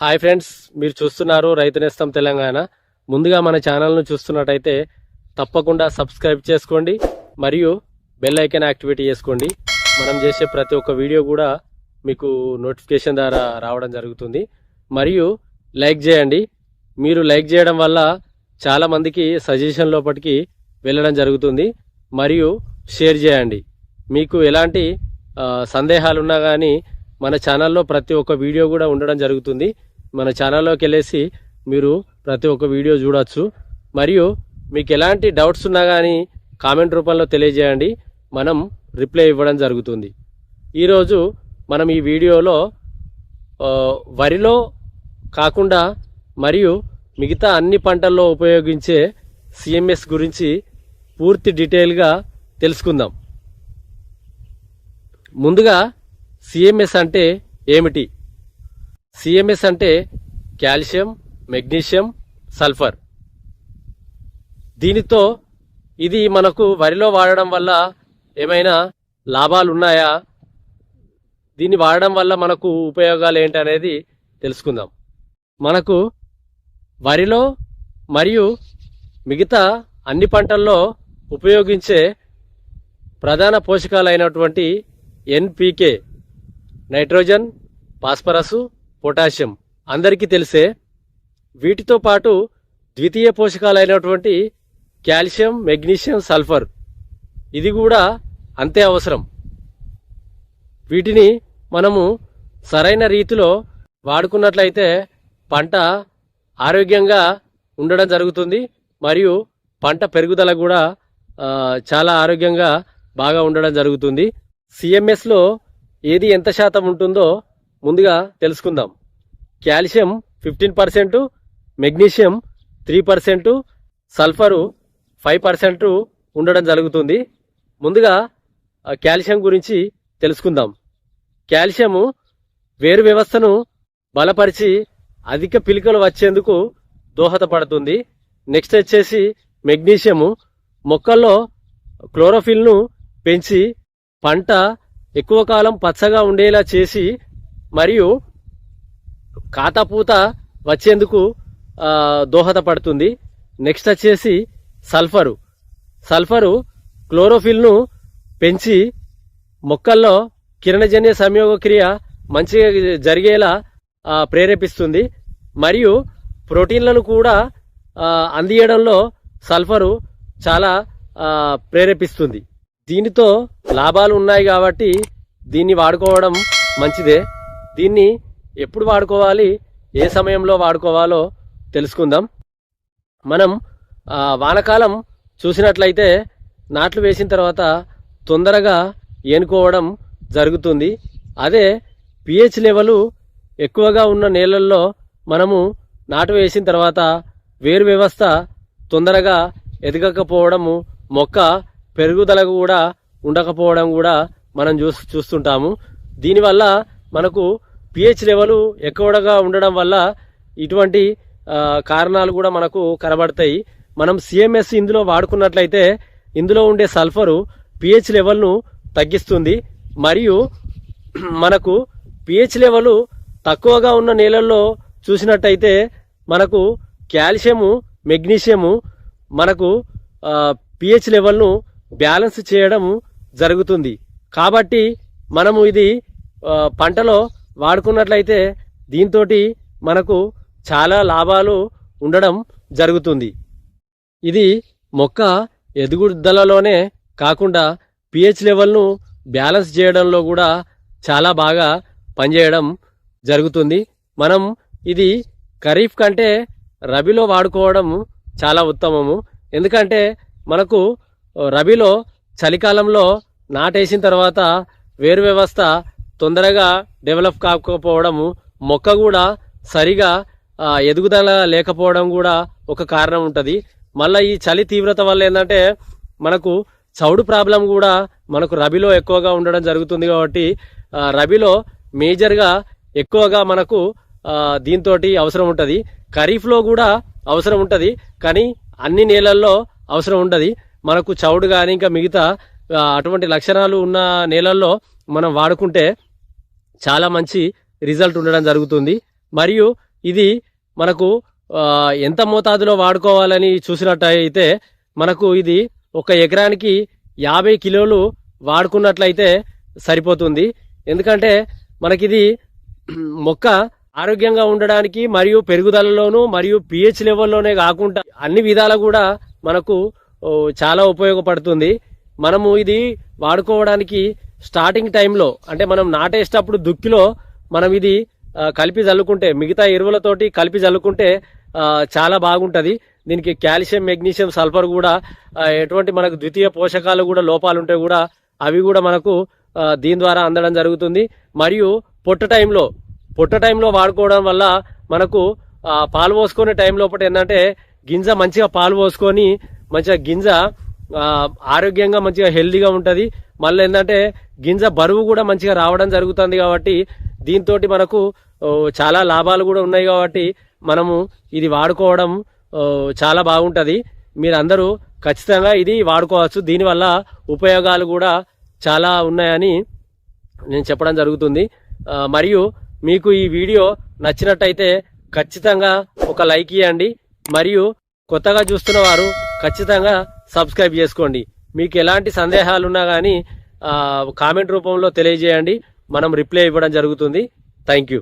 Hi friends మీరు చూస్తున్నారు రైతు నేస్తం తెలంగాణ. ముందుగా మన ఛానల్ను చూస్తున్నట్టయితే తప్పకుండా సబ్స్క్రైబ్ చేసుకోండి మరియు బెల్ ఐకాన్ యాక్టివేట్ చేసుకోండి. మనం చేసే ప్రతి ఒక్క వీడియో కూడా మీకు నోటిఫికేషన్ ద్వారా రావడం జరుగుతుంది. మరియు లైక్ చేయండి. మీరు లైక్ చేయడం వల్ల చాలామందికి సజెషన్ లోపలికి వెళ్ళడం జరుగుతుంది. మరియు షేర్ చేయండి. మీకు ఎలాంటి సందేహాలున్నా సందేహాలు ఉన్నా కానీ మన ఛానల్లో ప్రతి ఒక్క వీడియో కూడా ఉండడం జరుగుతుంది. మన ఛానల్లోకి వెళ్ళేసి మీరు ప్రతి ఒక్క వీడియో చూడొచ్చు. మరియు మీకు ఎలాంటి డౌట్స్ ఉన్నా కానీ కామెంట్ రూపంలో తెలియజేయండి. మనం రిప్లై ఇవ్వడం జరుగుతుంది. ఈరోజు మనం ఈ వీడియోలో వరిలో కాకుండా మరియు మిగతా అన్ని పంటల్లో ఉపయోగించే సిఎంఎస్ గురించి పూర్తి డీటెయిల్గా తెలుసుకుందాం. ముందుగా సిఎంఎస్ అంటే ఏమిటి? సిఎంఎస్ అంటే కాల్షియం మెగ్నీషియం సల్ఫర్. దీనితో ఇది మనకు వరిలో వాడడం వల్ల ఏమైనా లాభాలు ఉన్నాయా? దీన్ని వాడడం వల్ల మనకు ఉపయోగాలు ఏంటి అనేది తెలుసుకుందాం. మనకు వరిలో మరియు మిగతా అన్ని పంటల్లో ఉపయోగించే ప్రధాన పోషకాలైనటువంటి ఎన్పికే నైట్రోజన్ ఫాస్ఫరస్ పొటాషియం అందరికీ తెలిసే. వీటితో పాటు ద్వితీయ పోషకాలైనటువంటి కాల్షియం మెగ్నీషియం సల్ఫర్ ఇది కూడా అంతే అవసరం. వీటిని మనము సరైన రీతిలో వాడుకున్నట్లయితే పంట ఆరోగ్యంగా ఉండడం జరుగుతుంది మరియు పంట పెరుగుదల కూడా చాలా ఆరోగ్యంగా బాగా ఉండడం జరుగుతుంది. సిఎంఎస్లో ఏది ఎంత శాతం ఉంటుందో ముందుగా తెలుసుకుందాం. Calcium fifteen percent magnesium three percent sulphur five percent ఉండడం జరుగుతుంది. ముందుగా కాల్షియం గురించి తెలుసుకుందాం. కాల్షియము వేరు వ్యవస్థను బలపరిచి అధిక పిలుకలు వచ్చేందుకు దోహదపడుతుంది. నెక్స్ట్ వచ్చేసి మెగ్నీషియము. మొక్కల్లో క్లోరోఫిల్ను పెంచి పంట ఎక్కువ కాలం పచ్చగా ఉండేలా చేసి మరియు కాతపూత వచ్చేందుకు దోహదపడుతుంది. నెక్స్ట్ వచ్చేసి సల్ఫరు. సల్ఫరు క్లోరోఫిల్ను పెంచి మొక్కల్లో కిరణజన్య సంయోగక్రియ మంచిగా జరిగేలా ప్రేరేపిస్తుంది. మరియు ప్రోటీన్లను కూడా అందియడంలో సల్ఫరు చాలా ప్రేరేపిస్తుంది. దీనితో లాభాలు ఉన్నాయి కాబట్టి దీన్ని వాడుకోవడం మంచిదే. దీన్ని ఎప్పుడు వాడుకోవాలి ఏ సమయంలో వాడుకోవాలో తెలుసుకుందాం. మనం వానకాలం చూసినట్లయితే నాట్లు వేసిన తర్వాత తొందరగా ఏనుకోవడం జరుగుతుంది. అదే పిహెచ్ లెవెలు ఎక్కువగా ఉన్న నేలల్లో మనము నాటు వేసిన తర్వాత వేరు వ్యవస్థ తొందరగా ఎదగకపోవడము మొక్క పెరుగుదలకు కూడా ఉండకపోవడం కూడా మనం చూ చూస్తుంటాము. దీనివల్ల మనకు పిహెచ్ లెవెల్ ఎక్కువగా ఉండడం వల్ల ఇటువంటి కారణాలు కూడా మనకు కనబడతాయి. మనం సిఎంఎస్ ఇందులో వాడుకున్నట్లయితే ఇందులో ఉండే సల్ఫరు పిహెచ్ లెవెల్ను తగ్గిస్తుంది. మరియు మనకు పిహెచ్ లెవెల్ తక్కువగా ఉన్న నేలల్లో చూసినట్టయితే మనకు కాల్షియము మెగ్నీషియము మనకు పిహెచ్ లెవెల్ను బ్యాలెన్స్ చేయడం జరుగుతుంది. కాబట్టి మనము ఇది పంటలో వాడుకున్నట్లయితే దీంతో మనకు చాలా లాభాలు ఉండడం జరుగుతుంది. ఇది మొక్క ఎదుగుదలలోనే కాకుండా పిహెచ్ లెవెల్ను బ్యాలెన్స్ చేయడంలో కూడా చాలా బాగా పనిచేయడం జరుగుతుంది. మనం ఇది ఖరీఫ్ కంటే రబీలో వాడుకోవడం చాలా ఉత్తమము. ఎందుకంటే మనకు రబీలో చలికాలంలో నాటేసిన తర్వాత వేరు వ్యవస్థ తొందరగా డెవలప్ కాకపోవడము మొక్క కూడా సరిగా ఎదుగుదల లేకపోవడం కూడా ఒక కారణం ఉంటుంది. మళ్ళీ ఈ చలి తీవ్రత వల్ల ఏంటంటే మనకు చౌడు ప్రాబ్లం కూడా మనకు రబీలో ఎక్కువగా ఉండడం జరుగుతుంది కాబట్టి రబీలో మేజర్గా ఎక్కువగా మనకు దీంతో అవసరం ఉంటుంది. ఖరీఫ్లో కూడా అవసరం ఉంటుంది కానీ అన్ని నేలల్లో అవసరం ఉండదు. మనకు చౌడు కానీ ఇంకా మిగతా అటువంటి లక్షణాలు ఉన్న నేలల్లో మనం వాడుకుంటే చాలా మంచి రిజల్ట్ ఉండడం జరుగుతుంది. మరియు ఇది మనకు ఎంత మోతాదులో వాడుకోవాలని చూసినట్టయితే మనకు ఇది ఒక ఎకరానికి యాభై కిలోలు వాడుకున్నట్లయితే సరిపోతుంది. ఎందుకంటే మనకిది మొక్క ఆరోగ్యంగా ఉండడానికి మరియు పెరుగుదలలోను మరియు పిహెచ్ లెవెల్లోనే కాకుండా అన్ని విధాలు కూడా మనకు చాలా ఉపయోగపడుతుంది. మనము ఇది వాడుకోవడానికి స్టార్టింగ్ టైంలో అంటే మనం నాటేసేటప్పుడు దుక్కిలో మనం ఇది కలిపి చల్లుకుంటే మిగతా ఎరువులతోటి కలిపి చల్లుకుంటే చాలా బాగుంటుంది. దీనికి కాల్షియం మెగ్నీషియం సల్ఫర్ కూడా ఎటువంటి మనకు ద్వితీయ పోషకాలు కూడా లోపాలు ఉంటే కూడా అవి కూడా మనకు దీని ద్వారా అందడం జరుగుతుంది. మరియు పొట్ట టైంలో పొట్ట టైంలో వాడుకోవడం వల్ల మనకు పాలు పోసుకునే టైం లోపల ఏంటంటే గింజ మంచిగా పాలు పోసుకొని మంచిగా గింజ ఆరోగ్యంగా మంచిగా హెల్దీగా ఉంటుంది. మళ్ళీ ఏంటంటే గింజ బరువు కూడా మంచిగా రావడం జరుగుతుంది కాబట్టి దీంతో మనకు చాలా లాభాలు కూడా ఉన్నాయి కాబట్టి మనము ఇది వాడుకోవడం చాలా బాగుంటుంది. మీరందరూ ఖచ్చితంగా ఇది వాడుకోవచ్చు. దీనివల్ల ఉపయోగాలు కూడా చాలా ఉన్నాయని నేను చెప్పడం జరుగుతుంది. మరియు మీకు ఈ వీడియో నచ్చినట్టయితే ఖచ్చితంగా ఒక లైక్ ఇవ్వండి మరియు కొత్తగా చూస్తున్న వారు ఖచ్చితంగా సబ్స్క్రైబ్ చేసుకోండి. మీకు ఎలాంటి సందేహాలు ఉన్నా కానీ కామెంట్ రూపంలో తెలియజేయండి. మనం రిప్లై ఇవ్వడం జరుగుతుంది. Thank you.